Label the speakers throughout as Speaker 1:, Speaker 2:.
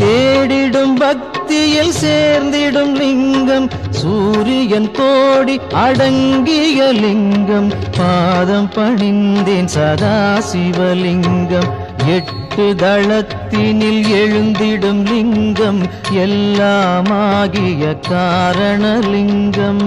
Speaker 1: தேடிடும் பக்தியில் சேர்ந்திடும் லிங்கம் சூரியன் கோடி அடங்கிய லிங்கம் பாதம் பணிந்தேன் சதா சிவலிங்கம் எட்டு தளத்தினில் எழுந்திடும் லிங்கம் எல்லாமாகிய காரணலிங்கம்.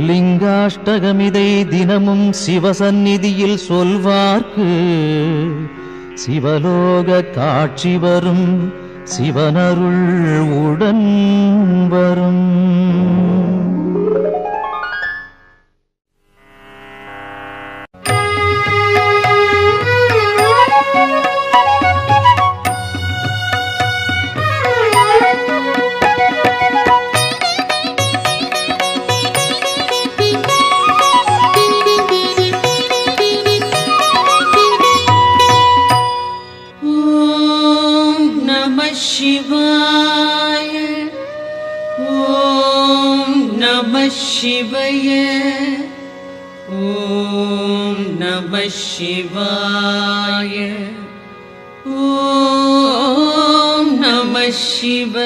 Speaker 1: லிங்காஷ்டகமிதை தினமும் சிவசந்நிதியில் சொல்வார்க்கு. சிவலோக காட்சி வரும் சிவனருள் உடன் வரும்.
Speaker 2: शिवय। ॐ नमः शिवाय। ॐ नमः शिवय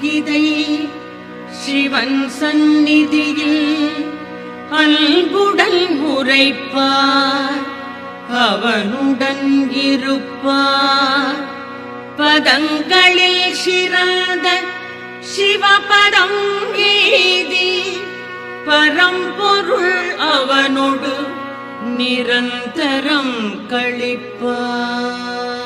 Speaker 2: இதை சிவன் சந்நிதியில் அல்புடன் உரைப்பார். அவனுடன் இருப்பார். பதங்களில் சிறந்த சிவபதம் ஏதி பரம்பொருள் அவனோடு நிரந்தரம் கழிப்பார்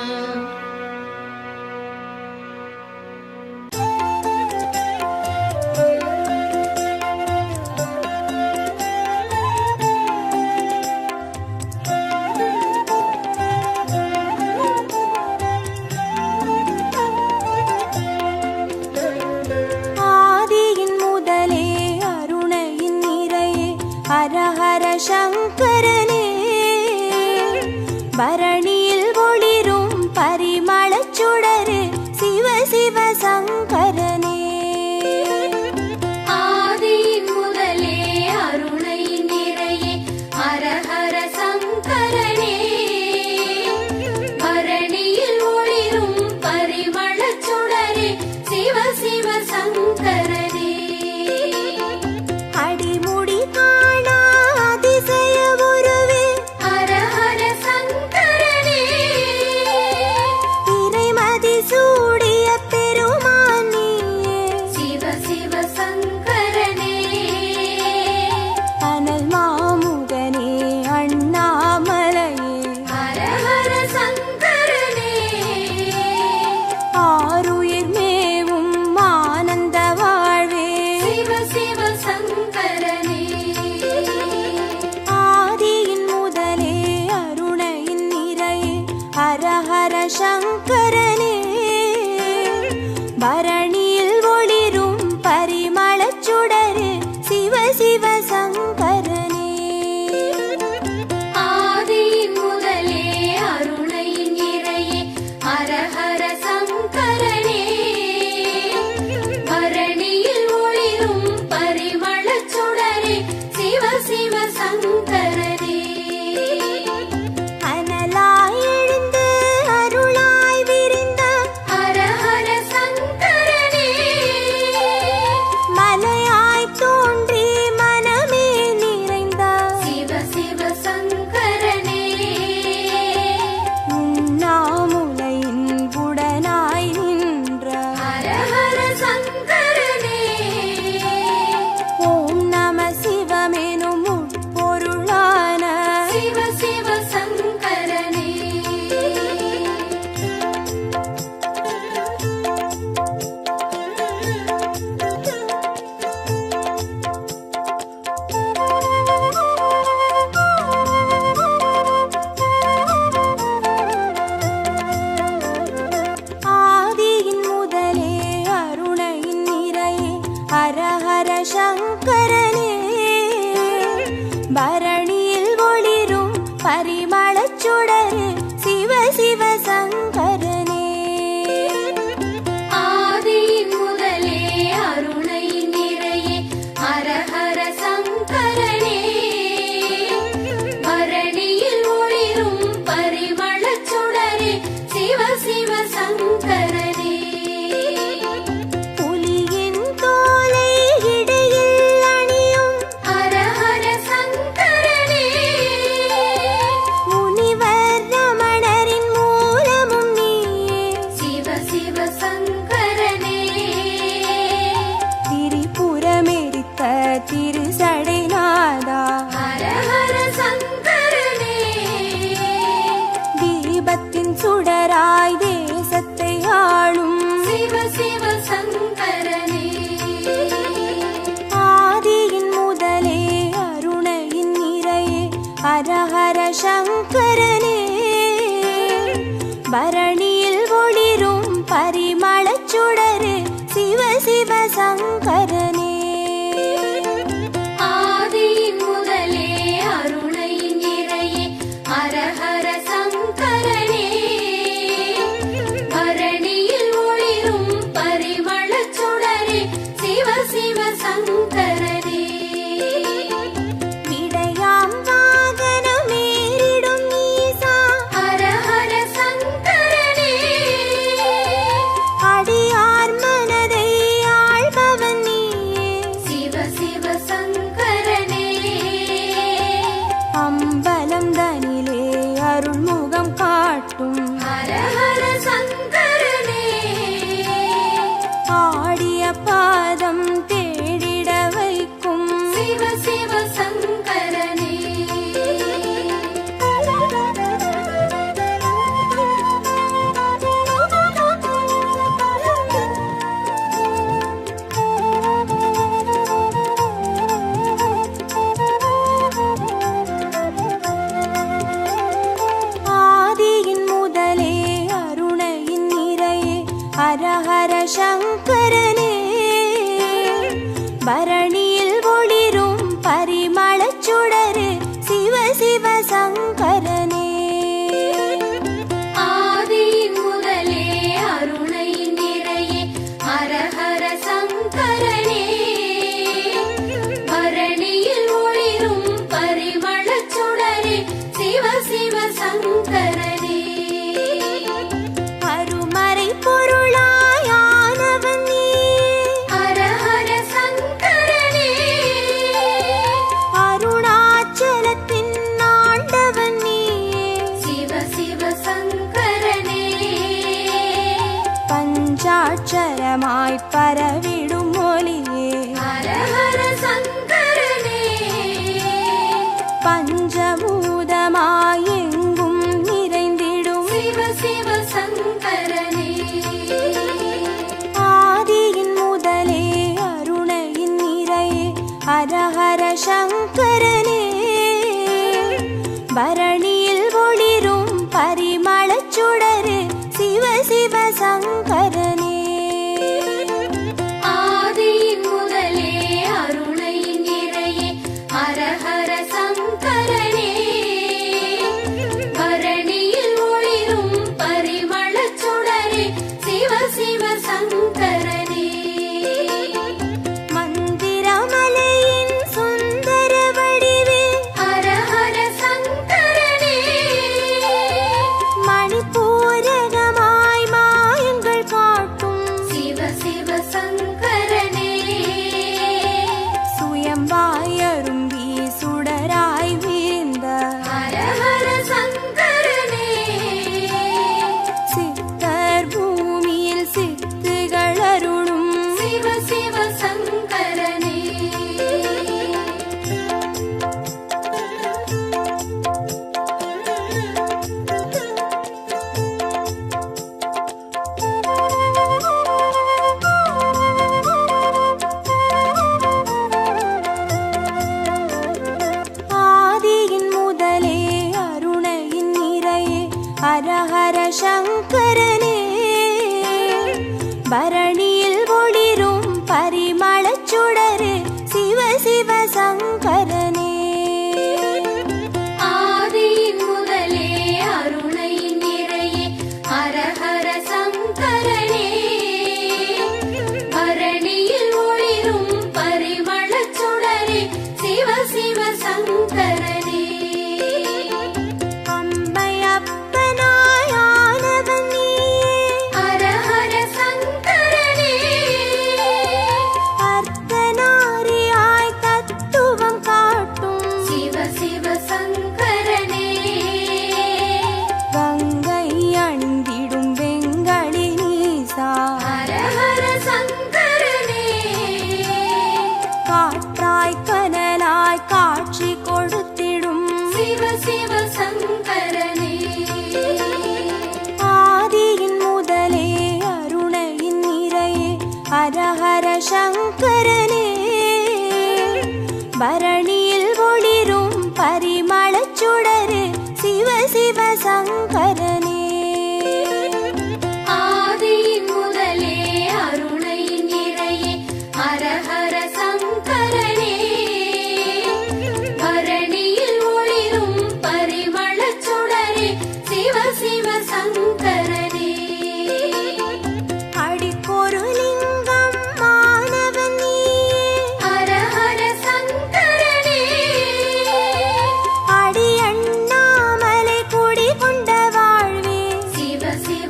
Speaker 3: But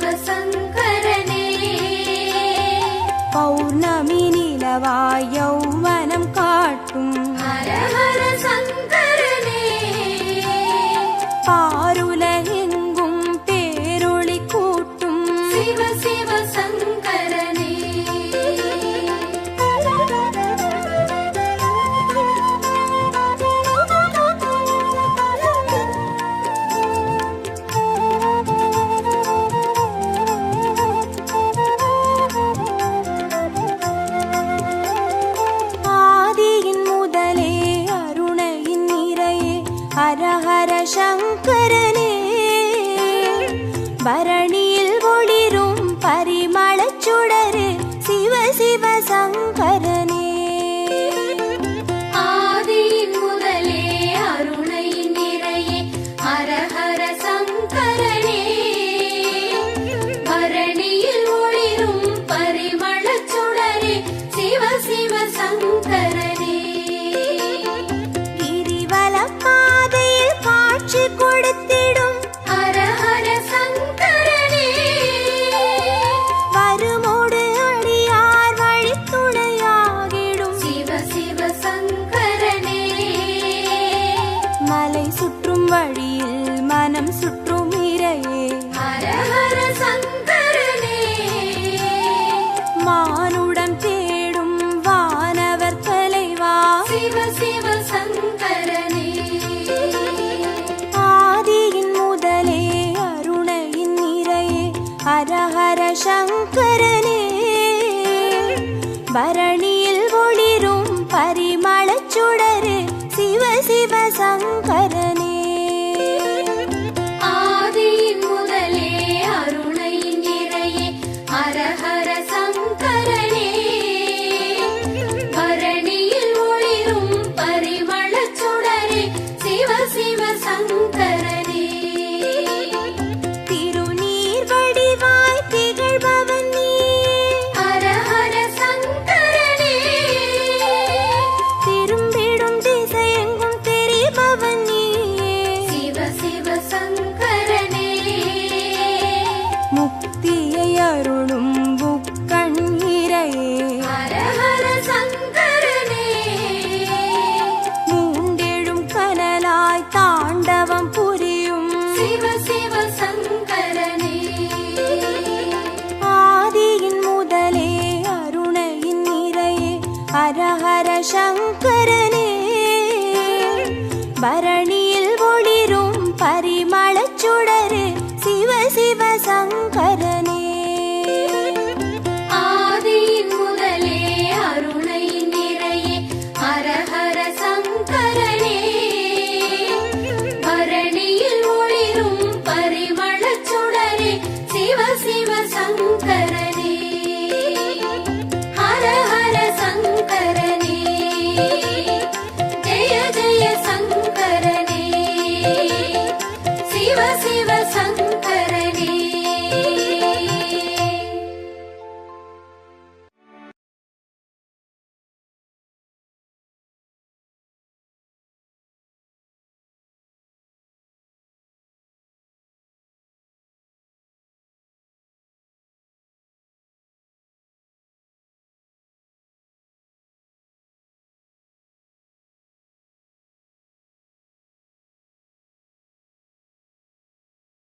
Speaker 3: प्रसङ्ग हर हर शङ्करने भरण ス